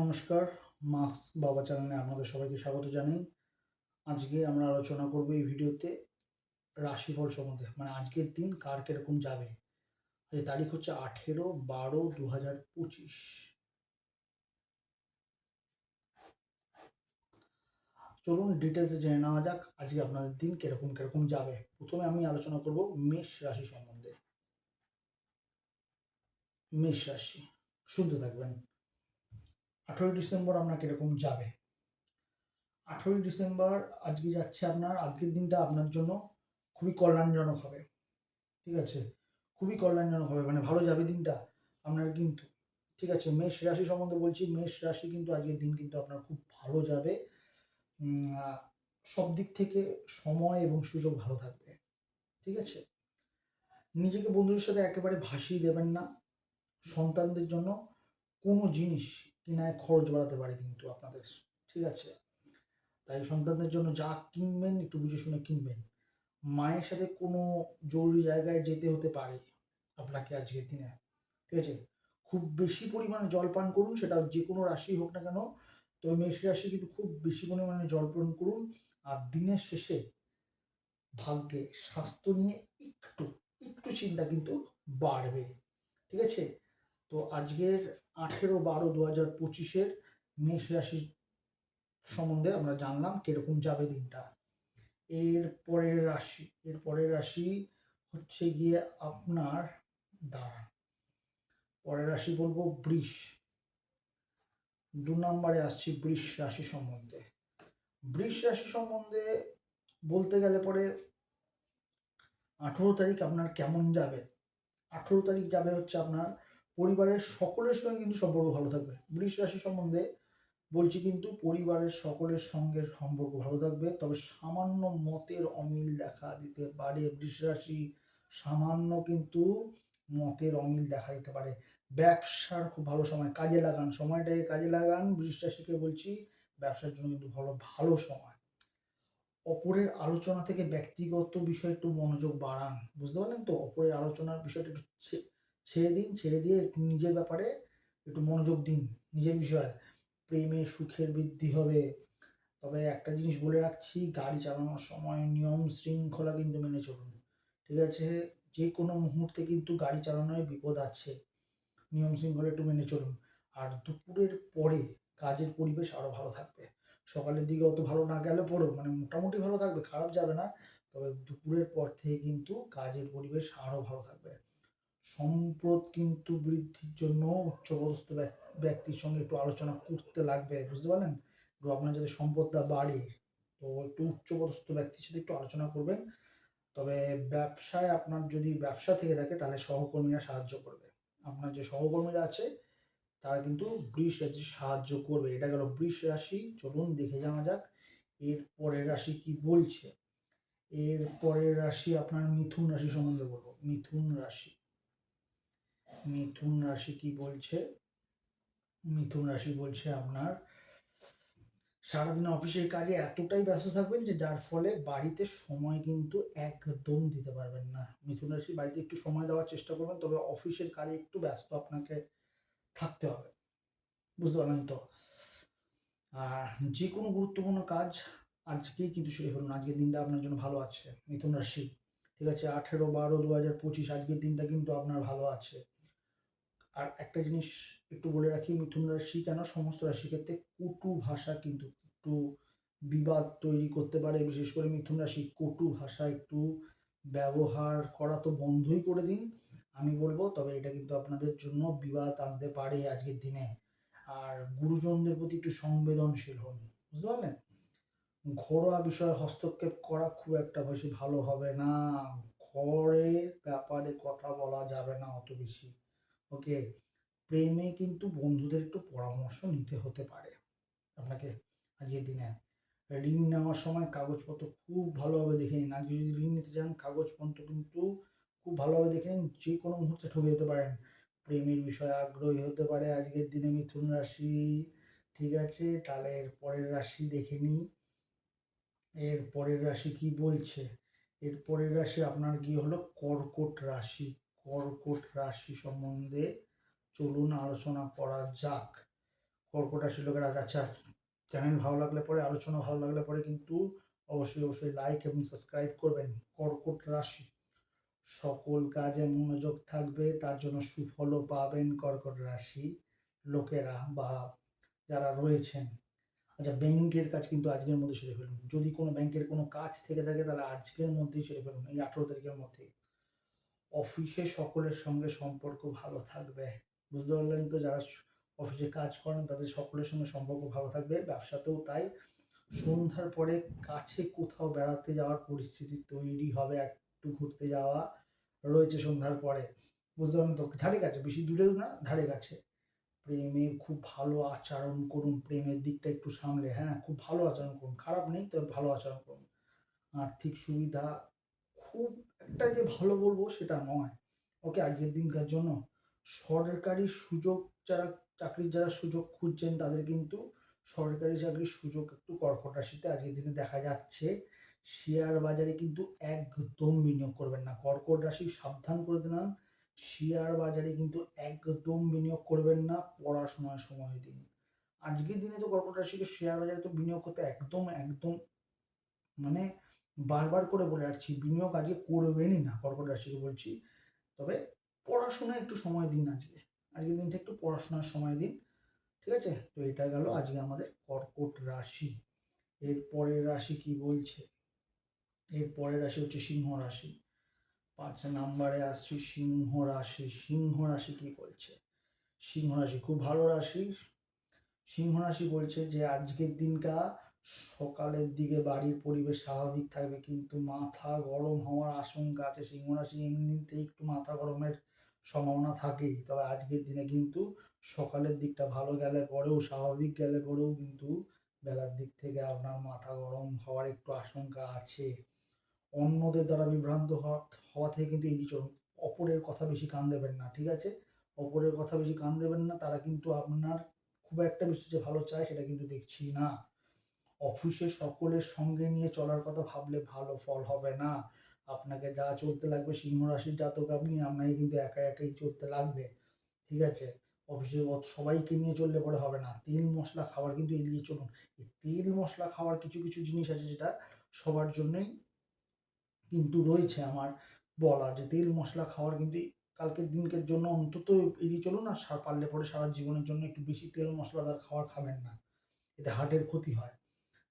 নমস্কার, মার্কস বাবা চ্যানেলে আপনাদের সবাইকে স্বাগত জানাই। আজকে আমরা আলোচনা করব এই ভিডিওতে রাশিফল সম্বন্ধে মানে আজকের দিন কার কীরকম যাবে। আজ তারিখ হচ্ছে আঠেরো বারো দু হাজার পঁচিশ। চলুন ডিটেলসে জেনে নেওয়া যাক আজকে আপনাদের দিন কীরকম কীরকম যাবে। প্রথমে আমি আলোচনা করব মেষ রাশি সম্বন্ধে। মেষ রাশি, শুনতে থাকবেন। আঠেরোই ডিসেম্বর আপনার কীরকম যাবে? আঠেরোই ডিসেম্বর আজকে যাচ্ছে আপনার, আজকের দিনটা আপনার জন্য খুবই কল্যাণজনক হবে। ঠিক আছে? খুবই কল্যাণজনক হবে মানে ভালো যাবে দিনটা আপনার কিন্তু। ঠিক আছে? মেষ রাশি সম্বন্ধে বলছি, মেষ রাশি কিন্তু আজকের দিন কিন্তু আপনার খুব ভালো যাবে। সব দিক থেকে সময় এবং সুযোগ ভালো থাকবে। ঠিক আছে? নিজেকে বন্ধুদের সাথে একেবারে ভাসিয়ে দেবেন না। সন্তানদের জন্য কোনো জিনিস কেনায় খরচ বাড়াতে পারে কিন্তু আপনাদের, ঠিক আছে? তাই সন্তানদের জন্য যা কিনবেন, একটু বুঝে শুনে কিনবেন। মায়ের সাথে কোনো জরুরি জায়গায় যেতে হতে পারে আপনাকে আজকের দিনে, ঠিক আছে? খুব বেশি পরিমাণে জল পান করুন, সেটা যে কোনো রাশি হোক না কেন তো মেষ রাশি কিন্তু খুব বেশি পরিমাণে জল পান করুন। আর দিনের শেষে ভাগ্যে স্বাস্থ্য নিয়ে একটু একটু চিন্তা কিন্তু বাড়বে, ঠিক আছে? তো আজকের আঠেরো বারো দু হাজার পঁচিশের মেষ রাশি সম্বন্ধে আমরা জানলাম কীরকম যাবে দিনটা। এর পরের রাশি, এর পরের রাশি হচ্ছে গিয়ে আপনার দ্বারা পরের রাশি বলব বৃষ। দু নম্বরে আসছি বৃষ রাশি সম্বন্ধে। বৃষ রাশি সম্বন্ধে বলতে গেলে পরে আঠেরো তারিখ আপনার কেমন যাবে? আঠেরো তারিখ যাবে হচ্ছে আপনার পরিবারের সকলের সঙ্গে কিন্তু সম্পর্ক ভালো থাকবে। বৃষ রাশি সম্বন্ধে বলছি কিন্তু পরিবারের সকলের সঙ্গে সম্পর্ক ভালো থাকবে, তবে সামান্য মতের অমিল দেখা দিতে পারে। বৃষ রাশি সামান্য কিন্তু মতের অমিল দেখা দিতে পারে। ব্যবসার খুব ভালো সময়, কাজে লাগান, সময়টাকে কাজে লাগান। বৃষ রাশিকে বলছি ব্যবসার জন্য কিন্তু ভালো ভালো সময়। অপরের আলোচনা থেকে ব্যক্তিগত বিষয়ে একটু মনোযোগ বাড়ান, বুঝতে পারলেন তো? অপরের আলোচনার বিষয়টা একটু ছেড়ে দিন, ছেড়ে দিয়ে একটু নিজের ব্যাপারে একটু মনোযোগ দিন, নিজের বিষয়ে। প্রেমে সুখের বৃদ্ধি হবে। তবে একটা জিনিস বলে রাখছি, গাড়ি চালানোর সময় নিয়ম শৃঙ্খলা কিন্তু মেনে চলুন, ঠিক আছে? যে কোনো মুহূর্তে কিন্তু গাড়ি চালানোয় বিপদ আছে। নিয়ম শৃঙ্খলা একটু মেনে চলুন। আর দুপুরের পরে কাজের পরিবেশ আরও ভালো থাকবে। সকালের দিকে অত ভালো না গেলে পরেও মানে মোটামুটি ভালো থাকবে, খারাপ যাবে না। তবে দুপুরের পর থেকে কিন্তু কাজের পরিবেশ আরও ভালো থাকবে। সম্পদ কিন্তু বৃদ্ধির জন্য উচ্চপদস্থ ব্যক্তির সঙ্গে একটু আলোচনা করতে লাগবে, বুঝতে পারলেন? তো আপনার যাতে সম্পদটা বাড়ে, তো একটু উচ্চপদস্থ ব্যক্তির সাথে একটু আলোচনা করবেন। তবে ব্যবসায় আপনার যদি ব্যবসা থেকে থাকে, তাহলে সহকর্মীরা সাহায্য করবে। আপনার যে সহকর্মীরা আছে, তারা কিন্তু বৃষ রাশি সাহায্য করবে। এটা গেল বৃষ রাশি। চলুন দেখে যাওয়া যাক, এর পরের রাশি কি বলছে। এর পরের রাশি আপনার মিথুন রাশি সম্বন্ধে বলব। মিথুন রাশি। মিথুন রাশি কি বলছে? মিথুন রাশি বলছে আপনার, সারাদিন অফিসের কাজে এতটাই ব্যস্ত থাকবেন যে যার ফলে বাড়িতে সময় কিন্তু একদম দিতে পারবেন না। মিথুন রাশি বাড়িতে একটু সময় দেওয়ার চেষ্টা করবেন, তবে অফিসের কাজে একটু ব্যস্ত আপনাকে থাকতে হবে। বুঝতে পারলেন তো? আর যে কোনো গুরুত্বপূর্ণ কাজ আজকেই কিন্তু সেরে ফেলুন আজকের দিনটা আপনার জন্য ভালো আছে, মিথুন রাশি। ঠিক আছে, আঠেরো বারো দু হাজার পঁচিশ আজকের দিনটা কিন্তু আপনার ভালো আছে। আর একটা জিনিস একটু বলে রাখি, মিথুন রাশি কেন সমস্ত রাশি ক্ষেত্রে কটু ভাষা কিন্তু একটু বিবাদ তৈরি করতে পারে। বিশেষ করে মিথুন রাশি কটু ভাষা একটু ব্যবহার করা তো বন্ধই করে দিন, আমি বলব। তবে এটা কিন্তু আপনাদের জন্য বিবাদ আনতে পারে আজকের দিনে। আর গুরুজনদের প্রতি একটু সংবেদনশীল হন, বুঝতে পারলেন? ঘরোয়া বিষয়ে হস্তক্ষেপ করা খুব একটা বেশি ভালো হবে না। ঘরের ব্যাপারে কথা বলা যাবে না অত বেশি। ওকে? প্রেমে কিন্তু বন্ধুদের একটু পরামর্শ নিতে হতে পারে। আপনাকে আজকের দিনে ঋণ নেওয়ার সময় কাগজপত্র খুব ভালোভাবে দেখে নিন। আজকে যদি ঋণ নিতে চান, কাগজপত্র কিন্তু খুব ভালোভাবে দেখে নিন। যে কোনো মুহূর্তে ঠকে যেতে পারেন। প্রেমের বিষয়ে আগ্রহী হতে পারে আজকের দিনে মিথুন রাশি, ঠিক আছে? তাহলে এর পরের রাশি দেখে নিই এর পরের রাশি কি বলছে? এর পরের রাশি আপনার কি হলো কর্কট রাশি। কর্কট রাশি সম্বন্ধে চলুন আলোচনা করা যাক। কর্কট রাশি লোকেরা আচ্ছা চ্যানেল ভালো লাগলে পরে, আলোচনা ভালো লাগলে পরে কিন্তু অবশ্যই অবশ্যই লাইক এবং সাবস্ক্রাইব করবেন। কর্কট রাশি, সকল কাজে মনোযোগ থাকবে, তার জন্য সুফলও পাবেন কর্কট রাশি লোকেরা বা যারা রয়েছেন। আচ্ছা ব্যাংকের কাজ কিন্তু আজকের মধ্যে সেরে ফেলুন। যদি কোনো ব্যাংকের কোনো কাজ থেকে থাকে, তাহলে আজকের মধ্যেই সেরে ফেলুন, এই আঠেরো তারিখের মধ্যে। অফিসে সকলের সঙ্গে সম্পর্ক ভালো থাকবে। বুঝতে পারলেন তো? যারা অফিসে কাজ করেন, তাদের সকলের সঙ্গে সম্পর্ক ভালো থাকবে। ব্যবসাতেও তাই। সন্ধ্যার পরে কাছে কোথাও বেড়াতে যাওয়ার পরিস্থিতি তৈরি হবে একটু ঘুরতে যাওয়া রয়েছে সন্ধ্যার পরে। বুঝতে পারলেন তো? ধারে কাছে, বেশি দূরেও না, ধারে কাছে। প্রেমে খুব ভালো আচরণ করুন, প্রেমের দিকটা একটু সামলে। হ্যাঁ খুব ভালো আচরণ করুন। খারাপ নেই, তবে ভালো আচরণ করুন। আর্থিক সুবিধা খুব একটা যে ভালো বলব সেটা নয়। ওকে, আজকের দিনকার জন্য সরকারি সুযোগ যারা, চাকরির যারা সুযোগ খুঁজছেন তাদের কিন্তু সরকারি চাকরির সুযোগ একটু কর্কট রাশিতে আজকের দিনে দেখা যাচ্ছে। শেয়ার বাজারে কিন্তু একদম বিনিয়োগ করবেন না। কর্কট রাশি সাবধান করে দিলাম। শেয়ার বাজারে কিন্তু একদম বিনিয়োগ করবেন না পড়াশোনার সময় দিন। আজকের দিনে তো কর্কট রাশিকে শেয়ার বাজারে তো বিনিয়োগ করতে একদম একদম মানে বারবার করে বলে রাখছি, বিনিয়োগ আজকে করবেনই না, কর্কট রাশিকে বলছি। তবে পড়াশোনায় একটু সময় দিন আজকে। আজকের দিনটা একটু পড়াশোনার সময় দিন, ঠিক আছে? তো এটা গেল আজকে আমাদের কর্কট রাশি। এর পরের রাশি কি বলছে? এর পরের রাশি হচ্ছে সিংহ রাশি। পাঁচ নাম্বারে আসছি সিংহ রাশি। সিংহ রাশি কি বলছে? সিংহ রাশি খুব ভালো রাশি। সিংহ রাশি বলছে যে আজকের দিনটা সকালের দিকে বাড়ির পরিবেশ স্বাভাবিক থাকবে, কিন্তু মাথা গরম হওয়ার আশঙ্কা আছে। সিংহ রাশি এমনিতেই একটু মাথা গরমের সম্ভাবনা থাকেই, তবে আজকের দিনে কিন্তু সকালের দিকটা ভালো গেলে পরেও, স্বাভাবিক গেলে পরেও কিন্তু বেলার দিক থেকে আপনার মাথা গরম হওয়ার একটু আশঙ্কা আছে। অন্যদের দ্বারা বিভ্রান্ত হওয়া থেকে কিন্তু এড়িয়ে চলুন। অপরের কথা বেশি কান দেবেন না, ঠিক আছে? অপরের কথা বেশি কান দেবেন না, তারা কিন্তু আপনার খুব একটা বেশি যে ভালো চায় সেটা কিন্তু দেখছি না। অফিসে সকলের সঙ্গে নিয়ে চলার কথা ভাবলে ভালো ফল হবে না। আপনাকে যা চলতে লাগবে সিংহ রাশির জাতক আপনি, আপনাকে কিন্তু একা একাই চলতে লাগবে। ঠিক আছে? অফিসে সবাইকে নিয়ে চললে পরে হবে না। তেল মশলা খাবার কিন্তু এড়িয়ে চলুন। তেল মশলা খাওয়ার কিছু কিছু জিনিস আছে যেটা সবার জন্যই কিন্তু রয়েছে আমার বলা যে তেল মশলা খাওয়ার কিন্তু কালকের দিনকের জন্য অন্তত এড়িয়ে চলুন আর পারলে পরে সারা জীবনের জন্য একটু বেশি তেল মশলাদার খাবার খাবেন না। এতে হার্টের ক্ষতি হয়।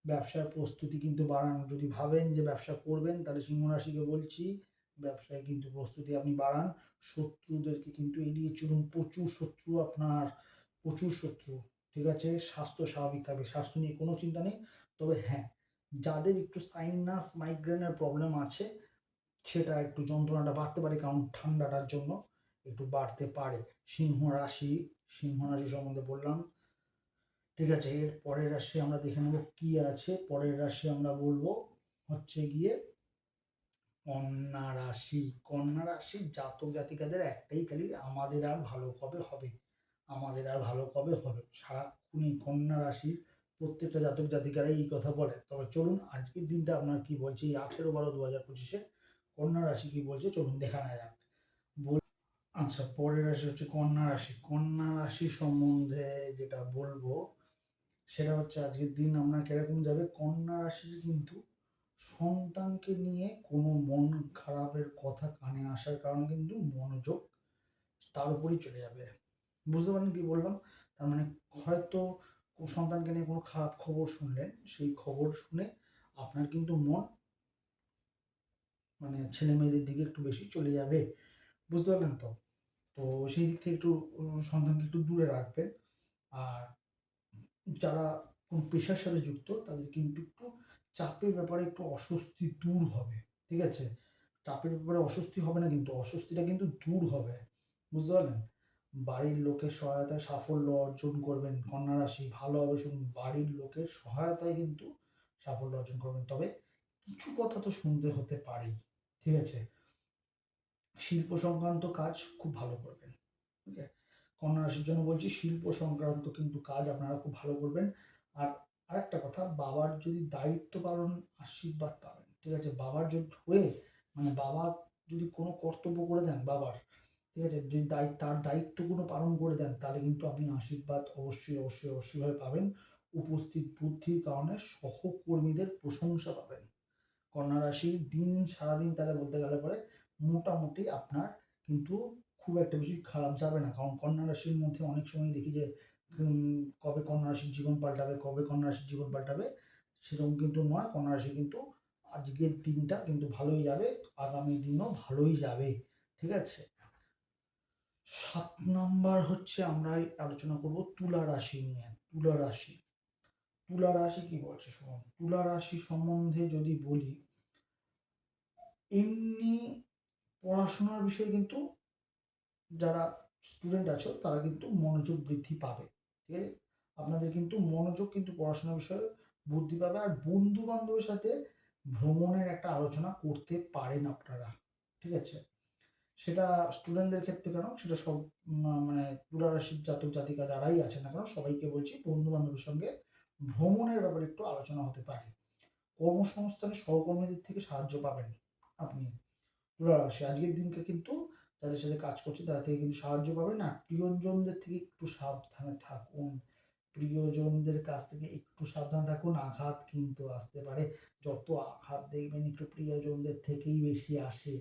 ব্যবসার প্রস্তুতি কিন্তু বাড়ান, যদি ভাবেন যে ব্যবসা করবেন, তাহলে সিংহ রাশিকে বলছি, ব্যবসায় কিন্তু প্রস্তুতি আপনি বাড়ান। শত্রুদেরকে কিন্তু এড়িয়ে চলুন। প্রচুর শত্রু আপনার, প্রচুর শত্রু, ঠিক আছে? স্বাস্থ্য স্বাভাবিক থাকবে, স্বাস্থ্য নিয়ে কোনো চিন্তা নেই। তবে হ্যাঁ যাদের একটু সাইনাস মাইগ্রেনের প্রবলেম আছে, সেটা একটু যন্ত্রণাটা বাড়তে পারে, কারণ ঠান্ডাটার জন্য একটু বাড়তে পারে। সিংহ রাশি সিংহ রাশি সম্বন্ধে বললাম ঠিক আছে, এর পরের রাশি আমরা দেখে নেব কি আছে। পরের রাশি আমরা বলব হচ্ছে গিয়ে কন্যা রাশি। কন্যা রাশি জাতক জাতিকাদের একটাই খালি আমাদের আর ভালো কবে হবে? আমাদের আর ভালো কবে হবে? সারাক্ষণই কন্যা রাশির প্রত্যেকটা জাতক জাতিকারাই এই কথা বলে। তবে চলুন আজকের দিনটা আপনার কি বলছে? এই আঠেরো বারো দু হাজার পঁচিশে কন্যা রাশি কি বলছে? চলুন দেখা নেওয়া যাক। আচ্ছা পরের রাশি হচ্ছে কন্যা রাশি। কন্যা রাশি সম্বন্ধে যেটা বলব সেটা হচ্ছে আজকের দিন আপনার কীরকম যাবে? কন্যা রাশির কিন্তু সন্তানকে নিয়ে কোনো মন খারাপের কথা কানে আসার কারণে কিন্তু মনোযোগ তার উপরই চলে যাবে। বুঝতে পারেন কি বললাম? তার মানে হয়তো সন্তানকে নিয়ে কোনো খারাপ খবর শুনলেন, সেই খবর শুনে আপনার কিন্তু মন মানে ছেলে মেয়েদের দিকে একটু বেশি চলে যাবে। বুঝতে পারলেন তো? তো সেই দিক থেকে একটু সন্তানকে একটু দূরে রাখবেন। আর যারা কোনো পেশার সাথে যুক্ত তাদের কিন্তু একটু চাপের ব্যাপারে একটু অস্বস্তি দূর হবে, ঠিক আছে? চাপের ব্যাপারে অস্বস্তি হবে না, কিন্তু অস্বস্তিটা কিন্তু দূর হবে, বুঝতে পারলেন? বাড়ির লোকের সহায়তায় সাফল্য অর্জন করবেন কন্যা রাশি, ভালো হবে শুনুন, বাড়ির লোকের সহায়তায় কিন্তু সাফল্য অর্জন করবেন। তবে কিছু কথা তো শুনতে হতে পারেই, ঠিক আছে? শিল্প সংক্রান্ত কাজ খুব ভালো করবেন, ওকে? কন্যা রাশির জন্য বলছি, শিল্প সংক্রান্ত কিন্তু কাজ আপনারা খুব ভালো করবেন। আর আরেকটা কথা, বাবার যদি দায়িত্ব পালন আশীর্বাদ পাবেন, ঠিক আছে? বাবার যদি হয়ে মানে বাবা যদি কোনো কর্তব্য করে দেন বাবার, ঠিক আছে? যদি দায়িত্ব তার দায়িত্বগুলো পালন করে দেন, তাহলে কিন্তু আপনি আশীর্বাদ অবশ্যই অবশ্যই অবশ্যইভাবে পাবেন। উপস্থিত বুদ্ধির কারণে সহকর্মীদের প্রশংসা পাবেন। কন্যা রাশির দিন সারাদিন তাহলে বলতে গেলে পরে মোটামুটি আপনার কিন্তু খুব একটা বেশি খারাপ যাবে না। কারণ কন্যা রাশির মধ্যে অনেক সময় দেখি যে কবে কন্যা রাশির জীবন পাল্টাবে, কবে কন্যা রাশির জীবন পাল্টাবে, সেরকম কিন্তু নয়। কন্যা রাশি কিন্তু আজকের দিনটা কিন্তু ভালোই যাবে, আগামী দিনও ভালোই যাবে। ঠিক আছে? সাত নাম্বার হচ্ছে আমরা আলোচনা করব তুলা রাশি নিয়ে। তুলা রাশি। তুলা রাশি কি বলছে শুনুন? তুলা রাশি সম্বন্ধে যদি বলি, এমনি পড়াশোনার বিষয়ে কিন্তু যারা স্টুডেন্ট আছো, তারা কিন্তু মনোযোগ বৃদ্ধি পাবে, ঠিক আছে? আপনাদের কিন্তু মনোযোগ কিন্তু পড়াশোনার বিষয়ে বৃদ্ধি পাবে আর বন্ধু বান্ধবের সাথে ভ্রমণের একটা আলোচনা করতে পারেন আপনারা, ঠিক আছে? সেটা স্টুডেন্টদের ক্ষেত্রে কেন? সেটা সব মানে তুলা রাশির জাতক জাতিকা যারাই আছে না কেন, সবাইকে বলছি বন্ধু বান্ধবের সঙ্গে ভ্রমণের ব্যাপারে একটু আলোচনা হতে পারে। কর্মসংস্থানে সহকর্মীদের থেকে সাহায্য পাবেন আপনি তুলা রাশি আজকের দিনকে কিন্তু যাদের সাথে কাজ করছে তাদের থেকে কিন্তু সাহায্য পাবেন আর প্রিয়জনদের থেকে একটু সাবধানে থাকুন। প্রিয়জনদের কাছ থেকে একটু সাবধানে থাকুন, আঘাত কিন্তু আসতে পারে। যত আঘাত দেখবেন, একটু প্রিয়জনদের থেকেই বেশি আসে।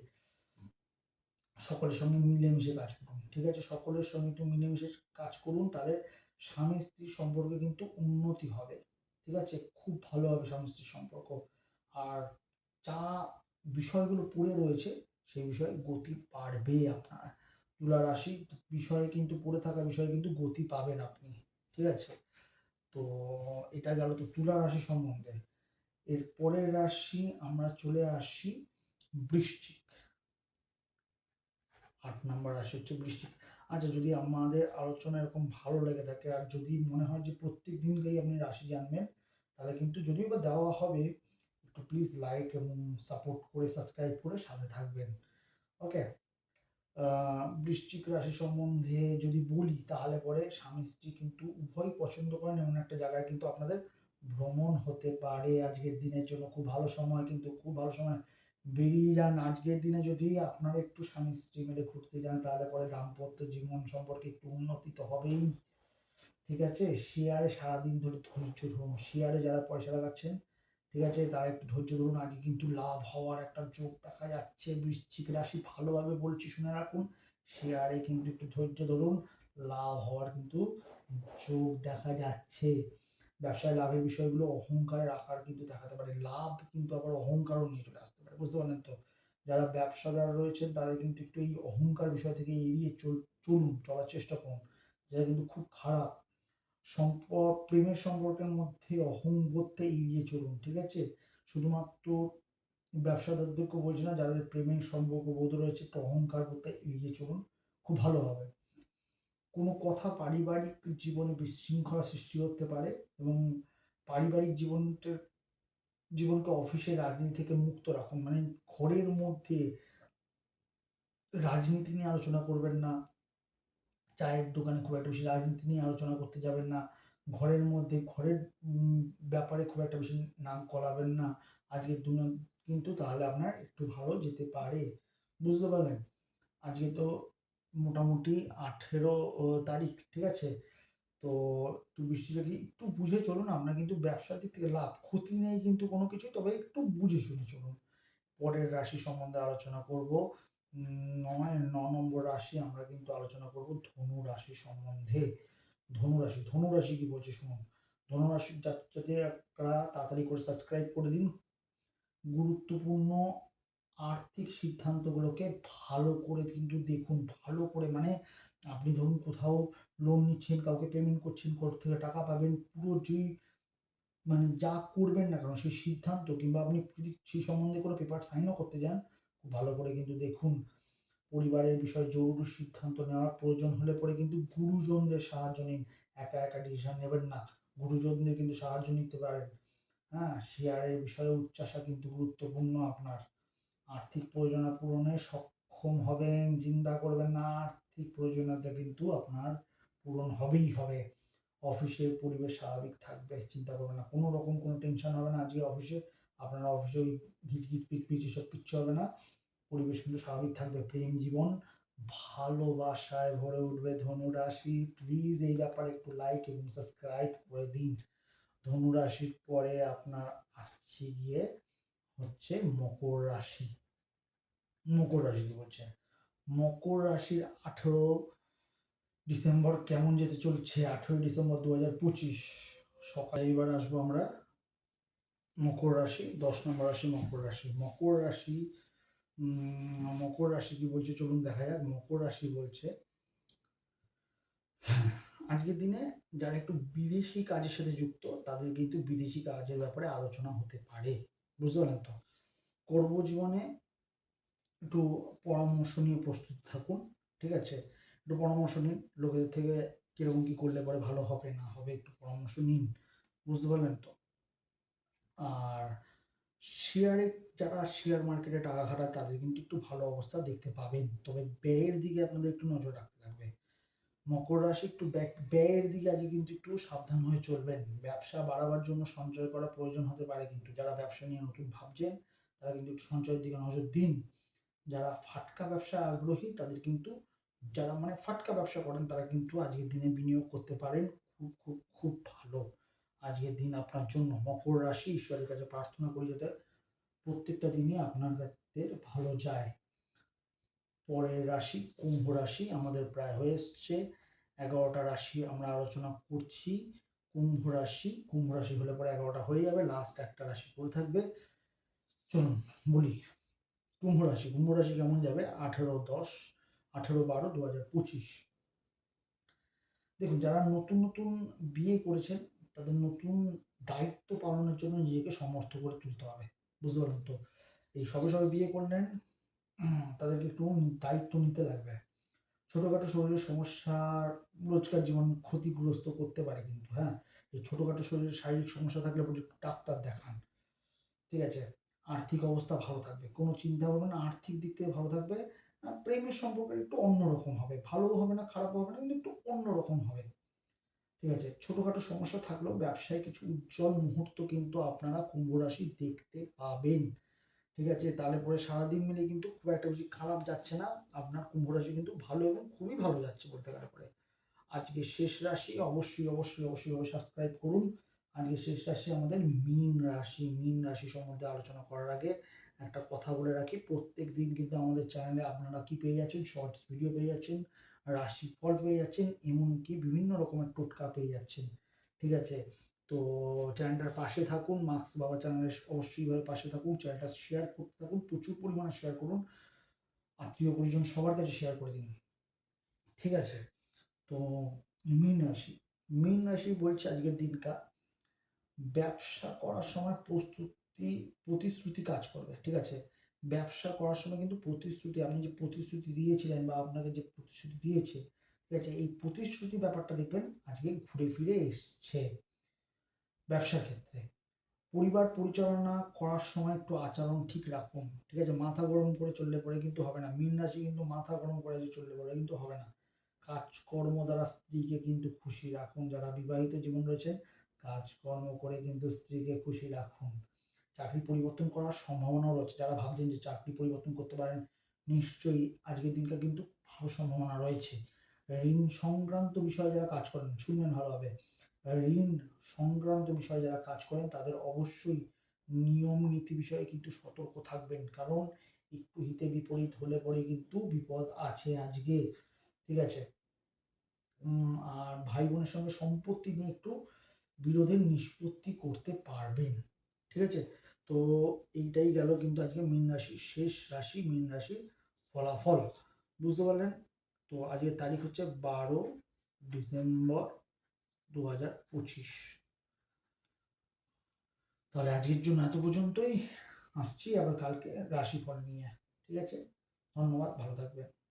সকলের সঙ্গে মিলেমিশে কাজ করুন, ঠিক আছে? সকলের সঙ্গে একটু মিলেমিশে কাজ করুন, তাহলে স্বামী স্ত্রীর সম্পর্কে কিন্তু উন্নতি হবে, ঠিক আছে? খুব ভালো হবে স্বামী স্ত্রীর সম্পর্ক। আর যা বিষয়গুলো পড়ে রয়েছে সেই বিষয়ে গতি বাড়বে আপনার। তুলা রাশি বিষয়ে কিন্তু, পড়ে থাকা বিষয়ে কিন্তু গতি পাবেন আপনি, ঠিক আছে? তো এটা গেল তো তুলা রাশি সম্বন্ধে। এর পরের রাশি আমরা চলে আসি বৃষ্টিক আট নাম্বার রাশি হচ্ছে বৃষ্টি আচ্ছা যদি আমাদের আলোচনা এরকম ভালো লেগে থাকে, আর যদি মনে হয় যে প্রত্যেক দিনকেই আপনি রাশি জানবেন, তাহলে কিন্তু যদিও বা দেওয়া হবে একটু প্লিজ লাইক এবং সাপোর্ট করে সাবস্ক্রাইব করে সাথে থাকবেন। ওকে বৃশ্চিক রাশি সম্বন্ধে যদি বলি, তাহলে পরে স্বামী স্ত্রী কিন্তু উভয় পছন্দ করেন, এমন একটা জায়গায় কিন্তু আপনাদের ভ্রমণ হতে পারে। আজকের দিনের জন্য খুব ভালো সময়, কিন্তু খুব ভালো সময়। বেরিয়ে যান, আজকের দিনে যদি আপনারা একটু স্বামী স্ত্রী মিলে ঘুরতে যান, তাহলে পরে দাম্পত্য জীবন সম্পর্কে একটু উন্নতি তো হবেই। ঠিক আছে? শেয়ারে সারাদিন ধরে ধৈর্য ধরুন। শেয়ারে যারা পয়সা লাগাচ্ছেন ঠিক আছে? তারা একটু ধৈর্য ধরুন আজকে কিন্তু লাভ হওয়ার একটা যোগ দেখা যাচ্ছে। বৃশ্চিক রাশি ভালোভাবে বলছি, শুনে রাখুন। শেয়ারে কিন্তু একটু ধৈর্য ধরুন, লাভ হওয়ার কিন্তু যোগ দেখা যাচ্ছে। ব্যবসায় লাভের বিষয়গুলো অহংকারের আকার কিন্তু দেখাতে পারে। লাভ কিন্তু আবার অহংকারও নিয়ে চলে আসতে পারে, বুঝতে পারলেন তো? যারা ব্যবসাদার রয়েছেন, তারা কিন্তু একটু এই অহংকার বিষয় থেকে এড়িয়ে চল, চলুন, চলার চেষ্টা করুন। যেটা কিন্তু খুব খারাপ সম্পর্ক প্রেমের সম্পর্কের মধ্যে অহংবোধটা এড়িয়ে চলুন, ঠিক আছে? শুধুমাত্র ব্যবসাদারদেরকে বলছি না, যাদের প্রেমের সম্পর্ক বোধ রয়েছে, একটু অহংকার বোধটা এড়িয়ে চলুন, খুব ভালো হবে। কোনো কথা পারিবারিক জীবনে বিশৃঙ্খলা সৃষ্টি করতে পারে এবং পারিবারিক জীবনটা, জীবনকে অফিসের রাজনীতি থেকে মুক্ত রাখুন মানে ঘরের মধ্যে রাজনীতি নিয়ে আলোচনা করবেন না চায়ের দোকানে খুব একটা বেশি রাজনীতি নিয়ে আলোচনা করতে যাবেন না। ঘরের মধ্যে, ঘরের ব্যাপারে খুব একটা বেশি নাম গলাবেন না। আজকের দিন কিন্তু তাহলে আপনার একটু ভালো যেতে পারে। বুঝতে পারলেন? আজকে তো মোটামুটি আঠেরো তারিখ, ঠিক আছে? তো একটু বৃষ্টি যদি একটু বুঝে চলুন, আপনার কিন্তু ব্যবসার দিক থেকে লাভ, ক্ষতি নেই কিন্তু কোনো কিছু তবে একটু বুঝে শুনে চলুন। পরের রাশি সম্বন্ধে আলোচনা করব। নয়, ন নম্বর রাশি আমরা কিন্তু আলোচনা করব ধনু রাশি সম্বন্ধে। ধনু রাশি ধনু রাশি কি বলছে শুনুন? ধনু রাশির জাতকরা তাড়াতাড়ি করে সাবস্ক্রাইব করে দিন। গুরুত্বপূর্ণ আর্থিক সিদ্ধান্তগুলোকে ভালো করে কিন্তু দেখুন, ভালো করে মানে আপনি ধরুন কোথাও লোন নিচ্ছেন, কাউকে পেমেন্ট করছেন কোর্ট থেকে টাকা পাবেন, পুরো যেই মানে যা করবেন না কেন, সেই সিদ্ধান্ত কিংবা আপনি যদি সেই সম্বন্ধে কোনো পেপার সাইনও করতে যান খুব ভালো করে কিন্তু দেখুন পরিবারের বিষয়ে জরুরি সিদ্ধান্ত নেওয়ার প্রয়োজন হলে পরে কিন্তু গুরুজনদের সাহায্য নিন। একা একা ডিসিশন নেবেন না। গুরুজনদের কিন্তু সাহায্য নিতে পারেন। হ্যাঁ শেয়ারের বিষয়ে উচ্চাসা কিন্তু গুরুত্বপূর্ণ আপনার। আর্থিক প্রয়োজনীয়তা পূরণে সক্ষম হবেন, চিন্তা করবেন না, আর্থিক প্রয়োজনীয়তা কিন্তু আপনার পূরণ হবেই হবে। অফিসের পরিবেশ স্বাভাবিক থাকবে, চিন্তা করবেন না। কোনো রকম কোনো টেনশন হবে না। আজকে অফিসে আপনারা অফিসে ওই ঘিচঘিচ পিচপিচ এসব কিচ্ছু হবে না। পরিবেশ কিন্তু স্বাভাবিক থাকবে। প্রেম জীবন, ভালোবাসায় ভরে উঠবে ধনু রাশি প্লিজ এই ব্যাপারে একটু লাইক এবং সাবস্ক্রাইব করে দিন। ধনু রাশির পরে আপনার আসছে গিয়ে হচ্ছে মকর রাশি। মকর রাশি বলছে? মকর রাশির আঠেরো ডিসেম্বর কেমন যেতে চলছে? আঠেরোই ডিসেম্বর দু হাজার পঁচিশ। সকালে এবার আসব আমরা। মকর রাশি, দশ নম্বর রাশি মকর রাশি। মকর রাশি মকর রাশি কি বলছে? চলুন দেখা যাক মকর রাশি বলছে হ্যাঁ, আজকের দিনে যারা একটু বিদেশি কাজের সাথে যুক্ত তাদের কিন্তু বিদেশি কাজের ব্যাপারে আলোচনা হতে পারে। বুঝতে পারলেন তো? কর্মজীবনে একটু পরামর্শ নিয়ে প্রস্তুত থাকুন ঠিক আছে? একটু পরামর্শ নিন লোকেদের থেকে কীরকম কী করলে পরে ভালো হবে না হবে একটু পরামর্শ নিন। বুঝতে পারলেন তো? আর শেয়ারে যারা শেয়ার মার্কেটে টাকা খাটায়, তাদের কিন্তু একটু ভালো অবস্থা দেখতে পাবেন। তবে ব্যয়ের দিকে আপনাদের একটু নজর রাখতে লাগবে। মকর রাশি একটু ব্যয়ের দিকে আজকে কিন্তু একটু সাবধান হয়ে চলবেন। ব্যবসা বাড়াবার জন্য সঞ্চয় করা প্রয়োজন হতে পারে কিন্তু যারা ব্যবসা নিয়ে নতুন ভাবছেন, তারা কিন্তু একটু সঞ্চয়ের দিকে নজর দিন। যারা ফাটকা ব্যবসা আগ্রহী, তাদের কিন্তু যারা মানে ফাটকা ব্যবসা করেন, তারা কিন্তু আজকের দিনে বিনিয়োগ করতে পারেন। খুব খুব খুব ভালো। আজকের দিন আপনার জন্য মকর রাশি, ঈশ্বরের কাছে প্রার্থনা করি যাতে প্রত্যেকটা দিনই আপনার কাছে ভালো যায়। পরের রাশি, কুম্ভ রাশি আমাদের প্রায় হয়ে এসছে। এগারোটা রাশি আমরা আলোচনা করছি। কুম্ভ রাশি কুম্ভ রাশি হলে পরে এগারোটা হয়ে যাবে লাস্ট একটা রাশি পড়ে থাকবে। চলুন বলি, কুম্ভ রাশি কুম্ভ রাশি কেমন যাবে? আঠেরো দশ, আঠেরো বারো দু হাজার পঁচিশ। দেখুন, যারা নতুন নতুন বিয়ে করেছেন, তাদের নতুন দায়িত্ব পালনের জন্য নিজেকে সমর্থ করে তুলতে হবে। বুঝতে পারলেন তো। এই সবে সবে বিয়ে করলেন তাদেরকে একটু দায়িত্ব নিতে লাগবে। ছোটোখাটো শরীরের সমস্যার রোজকার জীবন ক্ষতিগ্রস্ত করতে পারে কিন্তু হ্যাঁ? এই ছোটোখাটো শরীরের শারীরিক সমস্যা থাকলে ডাক্তার দেখান, ঠিক আছে? আর্থিক অবস্থা ভালো থাকবে, কোনো চিন্তা করবে না, আর্থিক দিক থেকে ভালো থাকবে প্রেমের সম্পর্ক একটু অন্যরকম হবে, ভালো হবে না, খারাপ হবে না, কিন্তু একটু অন্যরকম হবে। ঠিক আছে? ছোটোখাটো সমস্যা থাকলেও ব্যবসায় কিছু উজ্জ্বল মুহূর্ত কিন্তু আপনারা কুম্ভ রাশি দেখতে পাবেন। ঠিক আছে? তাহলে পরে সারাদিন মিলে কিন্তু খুব একটা বেশি খারাপ যাচ্ছে না। আপনার কুম্ভ রাশি কিন্তু ভালো এবং খুবই ভালো যাচ্ছে বলতে গেলে পরে। আজকে শেষ রাশি অবশ্যই অবশ্যই অবশ্যই সাবস্ক্রাইব করুন। আজকে শেষ রাশি আমাদের মীন রাশি। মীন রাশি সম্বন্ধে আলোচনা করার আগে একটা কথা বলে রাখি। প্রত্যেক দিন কিন্তু আমাদের চ্যানেলে আপনারা কি পেয়ে যাচ্ছেন? শর্টস ভিডিও পেয়ে যাচ্ছেন। রাশি ফল পেয়ে যাচ্ছেন, এমনকি বিভিন্ন রকমের টোটকা পেয়ে যাচ্ছেন, ঠিক আছে? তো চ্যানেলটার পাশে থাকুন, মার্কস বাবা চ্যানেলের অবশ্যই ভাবে পাশে থাকুন, চ্যানেলটা শেয়ার করতে থাকুন, প্রচুর পরিমাণে শেয়ার করুন, আত্মীয় পরিজন সবার কাছে শেয়ার করে দিন, ঠিক আছে? তো মীন রাশি মীন রাশি বলছে আজকের দিনটা ব্যবসা করার সময় প্রস্তুতি, প্রতিশ্রুতি কাজ করবে, ঠিক আছে? ব্যবসা করার সময় কিন্তু প্রতিশ্রুতি, আপনি যে প্রতিশ্রুতি দিয়েছিলেন বা আপনাকে যে প্রতিশ্রুতি দিয়েছে, ঠিক আছে? এই প্রতিশ্রুতি ব্যাপারটা দেখবেন আজকে ঘুরে ফিরে এসছে ব্যবসার ক্ষেত্রে। পরিবার পরিচালনা করার সময় একটু আচরণ ঠিক রাখুন, ঠিক আছে? মাথা গরম করে চললে পরে কিন্তু হবে না। মীন রাশি কিন্তু মাথা গরম করে যে চললে পরে কিন্তু হবে না। কাজকর্ম দ্বারা স্ত্রীকে কিন্তু খুশি রাখুন। যারা বিবাহিত জীবন রয়েছে কাজকর্ম করে কিন্তু স্ত্রীকে খুশি রাখুন। চাকরি পরিবর্তন করার সম্ভাবনাও রয়েছে। যারা ভাবছেন যে চাকরি পরিবর্তন করতে পারেন, নিশ্চয়ই আজকের দিনটা কিন্তু ভালো সম্ভাবনা রয়েছে। ঋণ সংক্রান্ত বিষয়ে যারা কাজ করেন, শুনবেন ভালোভাবে। ঋণ সংক্রান্ত বিষয়ে যারা কাজ করেন, তাদের অবশ্যই নিয়ম নীতি বিষয়ে কিন্তু সতর্ক থাকবেন। কারণ একটু হিতে বিপরীত হলে পরে কিন্তু বিপদ আছে আজকে। ঠিক আছে? আর ভাই বোনের সঙ্গে সম্পত্তি নিয়ে একটু বিরোধের নিষ্পত্তি করতে পারবেন। ঠিক আছে? তো এইটাই গেল কিন্তু আজকে মীন রাশি, শেষ রাশি মীন রাশির ফলাফল। বুঝতে পারলেন? তো আজকের তারিখ হচ্ছে বারো ডিসেম্বর দু হাজার পঁচিশ। তাহলে আজকের জন্য এত পর্যন্তই। আসছি আবার কালকে রাশিফল নিয়ে। ঠিক আছে? ধন্যবাদ, ভালো থাকবেন।